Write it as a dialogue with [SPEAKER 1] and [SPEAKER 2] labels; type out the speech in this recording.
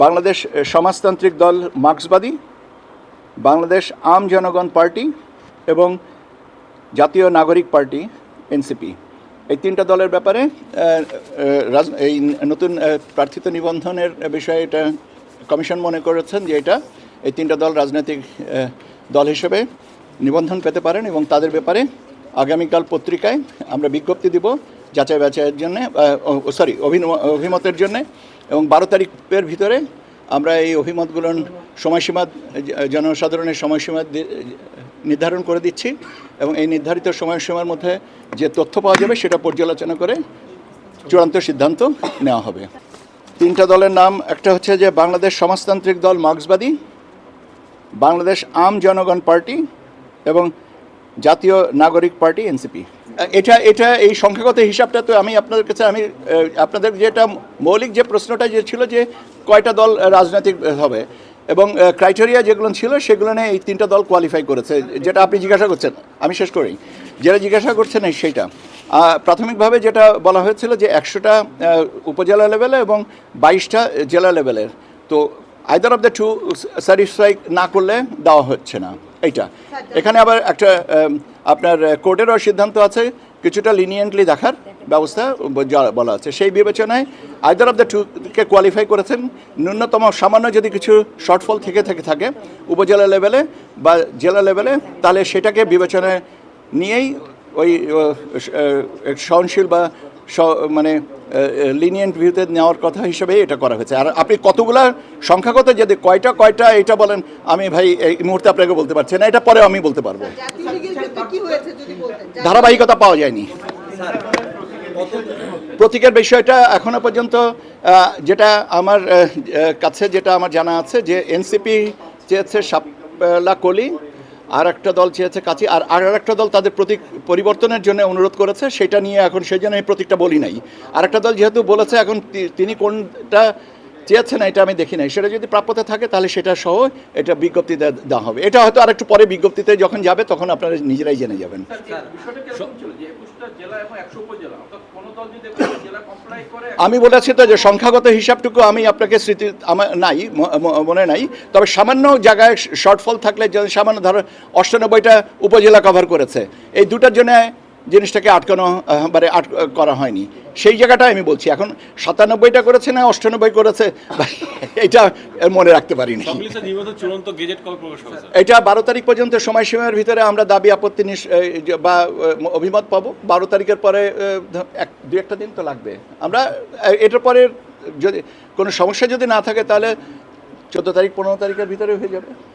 [SPEAKER 1] বাংলাদেশ সমাজতান্ত্রিক দল মার্ক্সবাদী, বাংলাদেশ আম জনগণ পার্টি এবং জাতীয় নাগরিক পার্টি এনসিপি। এই তিনটা দলের ব্যাপারে এই নতুন প্রার্থিত নিবন্ধনের বিষয়ে এটা কমিশন মনে করেছেন যে এটা, এই তিনটা দল রাজনৈতিক দল হিসেবে নিবন্ধন পেতে পারেন এবং তাদের ব্যাপারে আগামীকাল পত্রিকায় আমরা বিজ্ঞপ্তি দিব যাচাই বাছাইয়ের জন্যে সরি অভিমতের জন্য। এবং বারো তারিখের ভিতরে আমরা এই অভিমতগুলোর সময়সীমা, জনসাধারণের সময়সীমা নির্ধারণ করে দিচ্ছি এবং এই নির্ধারিত সময়সীমার মধ্যে যে তথ্য পাওয়া যাবে সেটা পর্যালোচনা করে চূড়ান্ত সিদ্ধান্ত নেওয়া হবে। তিনটা দলের নাম, একটা হচ্ছে যে বাংলাদেশ সমাজতান্ত্রিক দল মার্ক্সবাদী, বাংলাদেশ আম জনগণ পার্টি এবং জাতীয় নাগরিক পার্টি, এনসিপি। এটা এটা এই সংখ্যাগত হিসাবটা তো আমি আপনাদের কাছে, আমি আপনাদের যেটা মৌলিক যে প্রশ্নটা যে ছিল যে কয়টা দল রাজনৈতিক হবে এবং ক্রাইটেরিয়া যেগুলো ছিল সেগুলো নিয়ে এই তিনটা দল কোয়ালিফাই করেছে, যেটা আপনি জিজ্ঞাসা করছেন, আমি শেষ করি। যেটা জিজ্ঞাসা করছেন সেইটা। প্রাথমিকভাবে যেটা বলা হয়েছিল যে একশোটা উপজেলা লেভেলে এবং বাইশটা জেলা লেভেলের তো either of the two satisfy না করলে দেওয়া হচ্ছে না। এইটা। এখানে আবার একটা আপনার কোর্টেরও সিদ্ধান্ত আছে, কিছুটা লিনিয়েন্টলি দেখার ব্যবস্থা বলা আছে। সেই বিবেচনায় আইদার অফ দ্য টুকে কোয়ালিফাই করেছেন। ন্যূনতম সামান্য যদি কিছু শর্টফল থেকে থেকে, থাকে উপজেলা লেভেলে বা জেলা লেভেলে তাহলে সেটাকে বিবেচনায় নিয়েই ওই সহনশীল বা মানে লিনিয়েন্ট ভিউতে নেওয়ার কথা হিসেবে এটা করা হয়েছে। আর আপনি কতগুলা সংখ্যাগত যদি কয়টা কয়টা এটা বলেন আমি ভাই এই মুহূর্তে আপনাকে বলতে পারছি না এটা পরে আমি বলতে পারব।
[SPEAKER 2] জাতীয় লীগের ক্ষেত্রে কি হয়েছে যদি বলতেন?
[SPEAKER 1] ধারাবাহিকতা পাওয়া যায়নি। প্রতীকের বিষয়টা এখনও পর্যন্ত যেটা আমার কাছে যেটা আমার জানা আছে যে এনসিপি চেয়েছে সাপলা কলি আর একটা দল চেয়েছে কাছে আর আর একটা দল তাদের প্রতীক পরিবর্তনের জন্য অনুরোধ করেছে, সেটা নিয়ে এখন সেই জন্য আমি প্রতীকটা বলি নাই। আর একটা দল যেহেতু বলেছে, এখন তিনি কোনটা চেয়েছেন এটা আমি দেখি নাই। সেটা যদি প্রাপ্যতা থাকে তাহলে সেটা সহ এটা বিজ্ঞপ্তিতে দেওয়া হবে। এটা হয়তো আরেকটু পরে বিজ্ঞপ্তিতে যখন যাবে তখন আপনারা নিজেরাই জেনে যাবেন।
[SPEAKER 3] বিষয়টা কীরকম ছিল যে একুশটা জেলা এবং একশো উপজেলা অর্থাৎ কোনো দল যদি একুশটা জেলা কমপ্লাই করে
[SPEAKER 1] আমি বলেছি তো যে সংখ্যাগত হিসাবটুকু আমি আপনাকে স্মৃতি আমার নাই মনে নাই। তবে সামান্য জায়গায় শর্টফল থাকলে সামান্য ধরো অষ্টানব্বইটা উপজেলা কভার করেছে। এই দুটার জন্য জিনিসটাকে আটকানো মানে আট করা হয়নি। সেই জায়গাটা আমি বলছি এখন সাতানব্বইটা করেছে না অষ্টানব্বই করেছে? এটা মনে রাখতে
[SPEAKER 4] হবে স্যার?
[SPEAKER 1] এটা বারো তারিখ পর্যন্ত সময়সীমার ভিতরে আমরা দাবি আপত্তি বা অভিমত পাবো। বারো তারিখের পরে এক দু একটা দিন তো লাগবে। আমরা এটার পরে যদি কোনো সমস্যা যদি না থাকে তাহলে চোদ্দ তারিখ পনেরো তারিখের ভিতরে হয়ে যাবে।